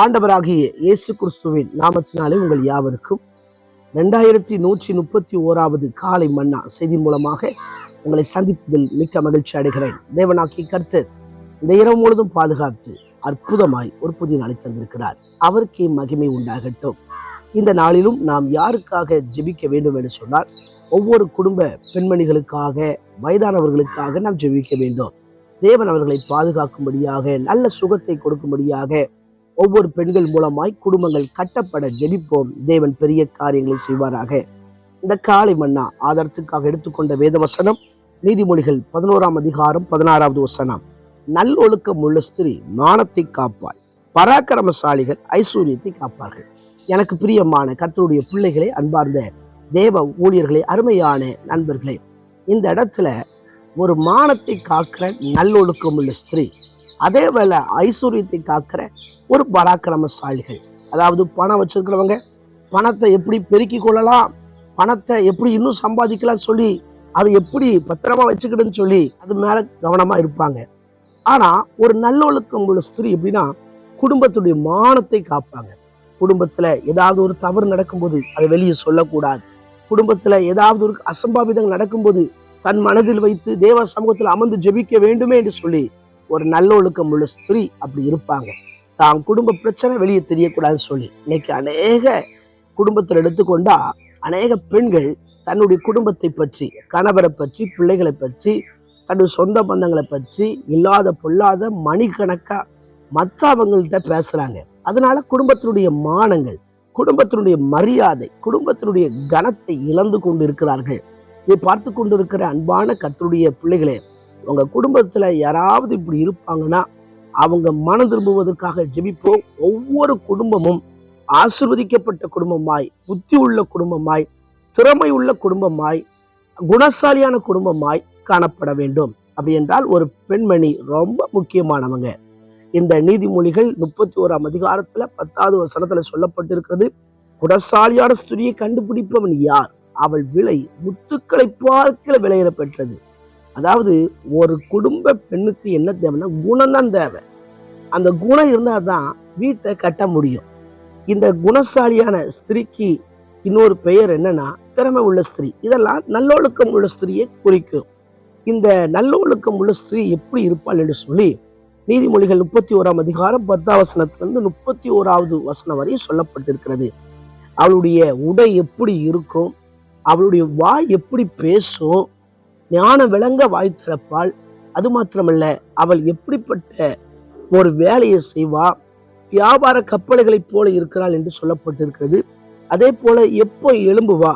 ஆண்டவராகிய இயேசு கிறிஸ்துவின் நாமத்தினாலே உங்கள் யாவருக்கும் ரெண்டாயிரத்தி நூற்றி முப்பத்தி ஓராவது காலை மன்னா செய்தி மூலமாக உங்களை சந்திப்பதில் மிக்க மகிழ்ச்சி அடைகிறேன். தேவனாக்கி கர்த்தர் இந்த இரவு முழுதும் பாதுகாத்து அற்புதமாய் ஒரு புதிய நாளை தந்திருக்கிறார். அவருக்கே மகிமை உண்டாகட்டும். இந்த நாளிலும் நாம் யாருக்காக ஜெபிக்க வேண்டும் என்று சொன்னால் ஒவ்வொரு குடும்ப பெண்மணிகளுக்காக வயதானவர்களுக்காக நாம் ஜெபிக்க வேண்டும். தேவன் அவர்களை பாதுகாக்கும்படியாக நல்ல சுகத்தை கொடுக்கும்படியாக ஒவ்வொரு பெண்கள் மூலமாய் குடும்பங்கள் கட்டப்பட ஜெபிப்போம். தேவன் பெரிய காரியங்களை செய்வாராக. இந்த காலை மன்னா ஆதாரத்துக்காக எடுத்துக்கொண்ட வேத வசனம் நீதிமொழிகள் பதினோராம் அதிகாரம் பதினாறாவது வசனம். நல்லொழுக்கம் உள்ள ஸ்திரீ மானத்தை காப்பாள். பராக்கிரமசாலிகள் ஐஸ்வர்யத்தை காப்பார்கள். எனக்கு பிரியமான கத்தருடைய பிள்ளைகளை அன்பார்ந்த தேவ ஊழியர்களே அருமையான நண்பர்களே இந்த இடத்துல ஒரு மானத்தை காக்கிற நல்லொழுக்கம் உள்ள ஸ்திரீ அதே வேளை ஐஸ்வர்யத்தை காக்கிற ஒரு பராக்கிரமசாலிகள். அதாவது பணம் வச்சிருக்கிறவங்க பணத்தை எப்படி பெருக்கிக் கொள்ளலாம் பணத்தை எப்படி இன்னும் சம்பாதிக்கலாம் சொல்லி அதை எப்படி பத்திரமா வச்சுக்கிட்டுன்னு சொல்லி அது மேல கவனமா இருப்பாங்க. ஆனா ஒரு நல்லொழுக்கம் உள்ள ஸ்திரீ எப்படின்னா குடும்பத்துடைய மானத்தை காப்பாங்க. குடும்பத்துல ஏதாவது ஒரு தவறு நடக்கும்போது அதை வெளியே சொல்லக்கூடாது. குடும்பத்துல ஏதாவது ஒரு அசம்பாவிதங்கள் நடக்கும்போது தன் மனதில் வைத்து தேவ சமூகத்தில் அமர்ந்து ஜெபிக்க வேண்டுமே என்று சொல்லி ஒரு நல்லொழுக்கம் உள்ள ஸ்திரீ அப்படி இருப்பாங்க. தான் குடும்ப பிரச்சனை வெளியே தெரியக்கூடாதுன்னு சொல்லி. இன்னைக்கு அநேக குடும்பத்தில் எடுத்துக்கொண்டா அநேக பெண்கள் தன்னுடைய குடும்பத்தை பற்றி கணவரை பற்றி பிள்ளைகளை பற்றி தன்னுடைய சொந்த பந்தங்களை பற்றி இல்லாத பொல்லாத மணிக்கணக்காக மற்றவங்கள்ட்ட பேசுகிறாங்க அதனால குடும்பத்தினுடைய மானங்கள் குடும்பத்தினுடைய மரியாதை குடும்பத்தினுடைய கனத்தை இழந்து கொண்டு இருக்கிறார்கள் இதை பார்த்து கொண்டிருக்கிற அன்பான கத்தருடைய பிள்ளைகளே உங்க குடும்பத்துல யாராவது இப்படி இருப்பாங்கன்னா அவங்க மனம் திரும்புவதற்காக ஜெபிப்போம். ஒவ்வொரு குடும்பமும் ஆசிர்வதிக்கப்பட்ட குடும்பமாய் புத்தி உள்ள குடும்பமாய் திறமை உள்ள குடும்பமாய் குணசாலியான குடும்பமாய் காணப்பட வேண்டும். அப்படி என்றால் ஒரு பெண்மணி ரொம்ப முக்கியமானவங்க. இந்த நீதிமொழிகள் முப்பத்தி ஓராம் அதிகாரத்துல பத்தாவது வசனத்துல சொல்லப்பட்டிருக்கிறது குணசாலியான ஸ்துரியை கண்டுபிடிப்பவன் யார்? அவள் விலை முத்துக்களை பார்க்கல விலையிடப்பெற்றது பெற்றது. அதாவது ஒரு குடும்ப பெண்ணுக்கு என்ன தேவைன்னா குணம்தான் தேவை. அந்த குணம் இருந்தால் தான் வீட்டை கட்ட முடியும். இந்த குணசாலியான ஸ்திரீக்கு இன்னொரு பெயர் என்னன்னா திறமை உள்ள ஸ்திரீ. இதெல்லாம் நல்லொழுக்கம் உள்ள ஸ்திரீயை குறிக்கும். இந்த நல்லொழுக்கம் உள்ள ஸ்திரீ எப்படி இருப்பாள் என்று சொல்லி நீதிமொழிகள் முப்பத்தி ஓராம் அதிகாரம் பத்தாம் வசனத்திலிருந்து முப்பத்தி ஓராவது வசனம் வரை சொல்லப்பட்டிருக்கிறது. அவளுடைய உடை எப்படி இருக்கும்? அவளுடைய வாய் எப்படி பேசும்? ஞானம் விளங்க வாய் திறப்பாள். அது மாத்திரமல்ல அவள் எப்படிப்பட்ட ஒரு வேலையை செய்வா வியாபார கப்பல்களைப் போல இருக்கிறாள் என்று சொல்லப்பட்டிருக்கிறது. அதே போல எப்போ எழும்புவா?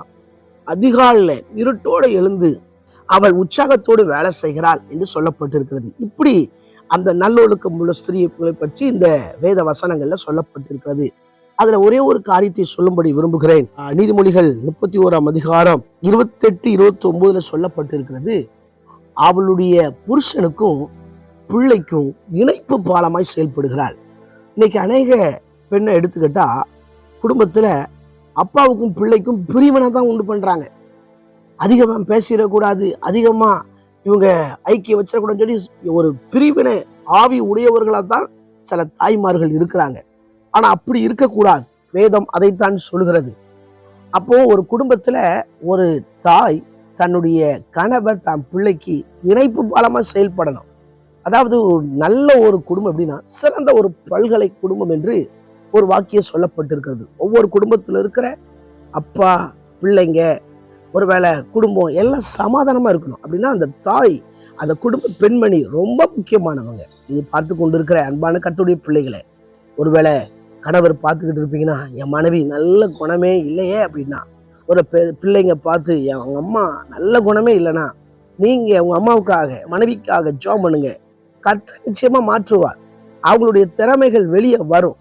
அதிகாலில் இருட்டோடு எழுந்து அவள் உற்சாகத்தோடு வேலை செய்கிறாள் என்று சொல்லப்பட்டிருக்கிறது. இப்படி அந்த நல்லொழுக்கம் உள்ள ஸ்திரீகளை பற்றி இந்த வேத வசனங்கள்ல சொல்லப்பட்டிருக்கிறது. அதுல ஒரே ஒரு காரியத்தை சொல்லும்படி விரும்புகிறேன். நீதிமொழிகள் முப்பத்தி ஓராம் அதிகாரம் இருபத்தெட்டு இருபத்தி ஒன்பதுல சொல்லப்பட்டிருக்கிறது அவளுடைய புருஷனுக்கும் பிள்ளைக்கும் இணைப்பு பாலமாய் செயல்படுகிறாள். இன்னைக்கு அநேக பெண்ணை எடுத்துக்கிட்டா குடும்பத்துல அப்பாவுக்கும் பிள்ளைக்கும் பிரிவினை தான் உண்டு பண்றாங்க. அதிகமாக பேசிடக்கூடாது அதிகமா இவங்க ஐக்கிய வச்சிடக்கூடாதுன்னு சொல்லி ஒரு பிரிவினை ஆவி உடையவர்களாக தான் சில தாய்மார்கள் இருக்கிறாங்க. ஆனால் அப்படி இருக்கக்கூடாது. வேதம் அதைத்தான் சொல்கிறது அப்போ ஒரு குடும்பத்தில் ஒரு தாய் தன்னுடைய கணவர் தன் பிள்ளைக்கு இணைப்பு பாலமாக செயல்படணும். அதாவது ஒரு நல்ல ஒரு குடும்பம் எப்படின்னா சிறந்த ஒரு பல்கலை குடும்பம் என்று ஒரு வாக்கியம் சொல்லப்பட்டிருக்கிறது. ஒவ்வொரு குடும்பத்தில் இருக்கிற அப்பா பிள்ளைங்க ஒருவேளை குடும்பம் எல்லாம் சமாதானமாக இருக்கணும். அப்படின்னா அந்த தாய் அந்த குடும்ப பெண்மணி ரொம்ப முக்கியமானவங்க. இது பார்த்து கொண்டு இருக்கிற அன்பான கத்துடைய பிள்ளைகளை ஒருவேளை கணவர் பார்த்துக்கிட்டு இருப்பீங்கன்னா என் மனைவி நல்ல குணமே இல்லையே அப்படின்னா ஒரு பெ- பிள்ளைங்க பார்த்து என் அவங்க அம்மா நல்ல குணமே இல்லைன்னா நீங்கள் உங்கள் அம்மாவுக்காக மனைவிக்காக ஜோம் பண்ணுங்க. கத்த நிச்சயமாக மாற்றுவார். அவங்களுடைய திறமைகள் வெளியே வரும்.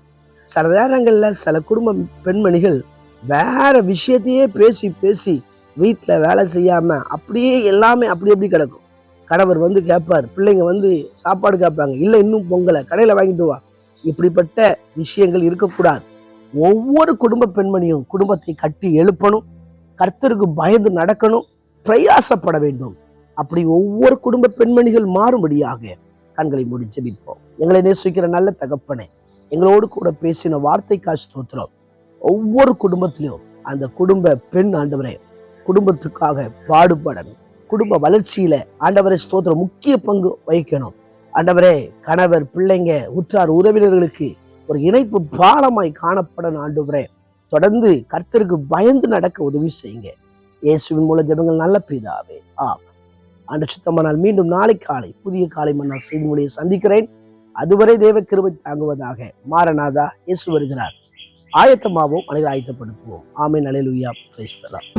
சில நேரங்களில் சில குடும்ப பெண்மணிகள் வேற விஷயத்தையே பேசி பேசி வீட்டில் வேலை செய்யாமல் அப்படியே எல்லாமே அப்படி அப்படி கிடக்கும். கணவர் வந்து கேட்பார் பிள்ளைங்க வந்து சாப்பாடு கேட்பாங்க இல்லை இன்னும் பொங்கலை கடையில் வாங்கிட்டு வா. இப்படிப்பட்ட விஷயங்கள் இருக்கக்கூடாது. ஒவ்வொரு குடும்ப பெண்மணியும் குடும்பத்தை கட்டி எழுப்பணும். கர்த்தருக்கு பயந்து நடக்கணும். பிரயாசப்பட வேண்டும். அப்படி ஒவ்வொரு குடும்ப பெண்மணிகள் மாறும்படியாக கண்களை மூடி ஜெபிப்போம். எங்களை நேசிக்கிற நல்ல தகப்பனே எங்களோடு கூட பேசின வார்த்தைக்காய் ஸ்தோத்திரம். ஒவ்வொரு குடும்பத்திலையும் அந்த குடும்ப பெண் ஆண்டவரே குடும்பத்துக்காக பாடுபடணும். குடும்ப வளர்ச்சியில ஆண்டவரை ஸ்தோத்திரம் முக்கிய பங்கு வகிக்கணும். ஆண்டவரே கணவர் பிள்ளைங்க உற்றார் உறவினர்களுக்கு ஒரு இணைப்பு பாலமாய் காணப்படணும் ஆண்டவரே. தொடர்ந்து கர்த்தருக்கு பயந்து நடக்க உதவி செய்யுங்க. இயேசுவின் மூலம் ஜபங்கள் நல்ல பிதாவே. ஆம் ஆண்டு சுத்தமானால் மீண்டும் நாளை காலை புதிய காலை மன்னா செய்தி மொழியை சந்திக்கிறேன். அதுவரை தேவ கிருபை தாங்குவதாக மாறநாதா இயேசு வருகிறார். ஆயத்தமாகவும் அனைவரும் ஆயத்தப்படுத்துவோம். ஆமை நலையிலுயா கிரைஸ்தலாம்